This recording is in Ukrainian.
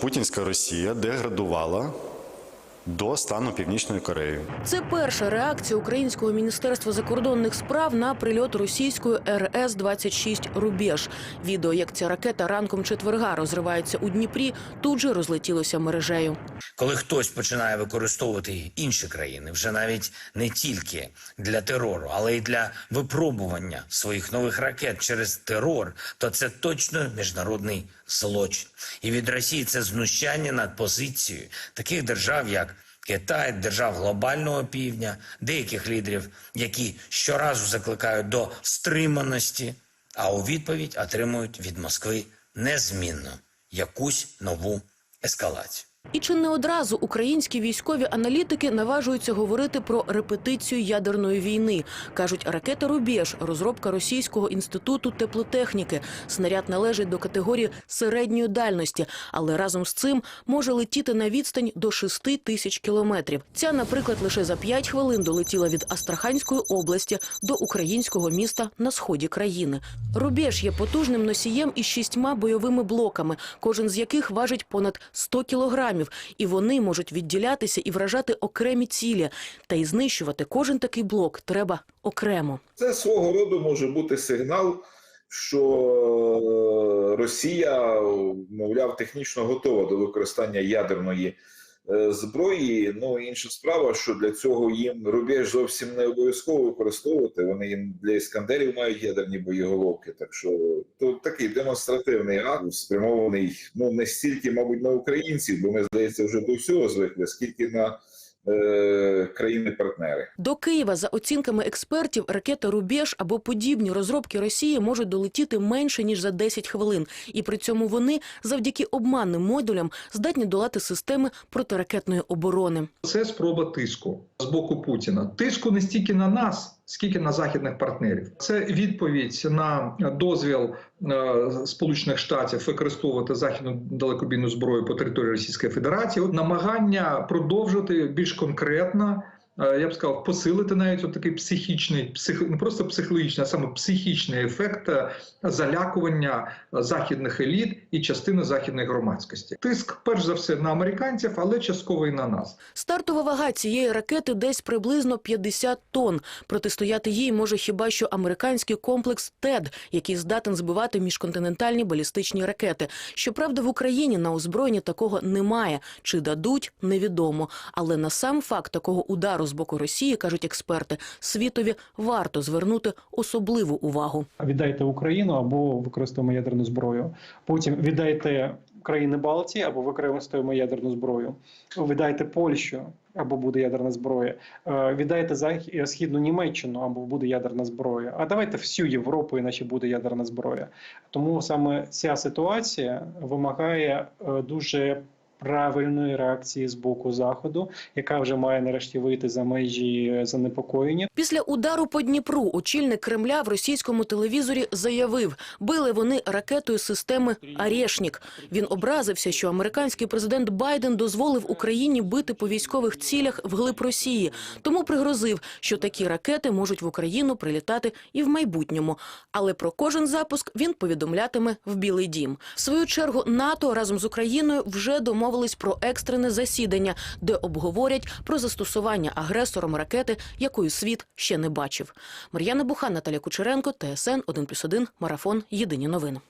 Путінська Росія деградувала до стану Північної Кореї. Це перша реакція українського міністерства закордонних справ на прильот російської РС 26 Рубеж. Відео, як ця ракета ранком четверга розривається у Дніпрі, тут же розлетілося мережею. Коли хтось починає використовувати інші країни, вже навіть не тільки для терору, але й для випробування своїх нових ракет через терор, то це точно міжнародний злочин. І від Росії це знущання над позицією таких держав, як Китай, держав глобального півдня, деяких лідерів, які щоразу закликають до стриманості, а у відповідь отримують від Москви незмінно якусь нову ескалацію. І чи не одразу українські військові аналітики наважуються говорити про репетицію ядерної війни? кажуть, ракета Рубеж, розробка російського інституту теплотехніки. Снаряд належить до категорії середньої дальності, але разом з цим може летіти на відстань до 6 тисяч кілометрів. Ця, наприклад, лише за 5 хвилин долетіла від Астраханської області до українського міста на сході країни. Рубеж є потужним носієм із шістьма бойовими блоками, кожен з яких важить понад 100 кілограмів, і вони можуть відділятися і вражати окремі цілі. Та й знищувати кожен такий блок треба окремо. Це свого роду може бути сигнал, що Росія, мовляв, технічно готова до використання ядерної е, зброї. Ну інша справа, що для цього їм рубеж зовсім не обов'язково використовувати. Вони їм для іскандерів мають ядерні боєголовки. Так що то такий демонстративний акт спрямований ну не стільки, мабуть, на українців, бо ми здається вже до всього звикли, скільки на е, країни-партнери. До Києва, за оцінками експертів, ракета Рубеж або подібні розробки Росії можуть долетіти менше ніж за 10 хвилин, і при цьому вони завдяки обманним модулям здатні долати системи протиракетної оборони. Це спроба тиску з боку Путіна. Тиску не стільки на нас, скільки на західних партнерів. Це відповідь на дозвіл е, Сполучених Штатів використовувати західну далекобійну зброю по території Російської Федерації. Намагання продовжити більш конкретно. Е, Я б сказав, посилити навіть от такий психічний, псих, не просто психологічний, а саме психічний ефект е, залякування е, західних еліт і частини західної громадськості. Тиск, перш за все, на американців, але частково і на нас. Стартова вага цієї ракети десь приблизно 50 тонн. Протистояти їй може хіба що американський комплекс ТЕД, який здатен збивати міжконтинентальні балістичні ракети. Щоправда, в Україні на озброєнні такого немає. Чи дадуть, невідомо. Але на сам факт такого удару з боку Росії, кажуть експерти, світові варто звернути особливу увагу. віддайте Україну або використовуємо ядерну зброю. Потім віддайте країни Балтії або використовуємо ядерну зброю. Віддайте Польщу або буде ядерна зброя. Е, Віддайте Зах- східну Німеччину або буде ядерна зброя. А давайте всю Європу, іначе буде ядерна зброя. Тому саме ця ситуація вимагає е, дуже. Правильної реакції з боку заходу, яка вже має нарешті вийти за межі е, занепокоєння. Після удару по Дніпру очільник Кремля в російському телевізорі заявив, били вони ракетою системи «Арєшнік». Він образився, що американський президент Байден дозволив Україні бити по військових цілях вглиб Росії, тому пригрозив, що такі ракети можуть в Україну прилітати і в майбутньому. Але про кожен запуск він повідомлятиме в Білий Дім. В свою чергу НАТО разом з Україною вже домовились про екстрене засідання, де обговорять про застосування агресором ракети, якої світ ще не бачив. Мар'яна Буха, Наталя Кучеренко, ТСН 1+,1, Марафон. Єдині новини.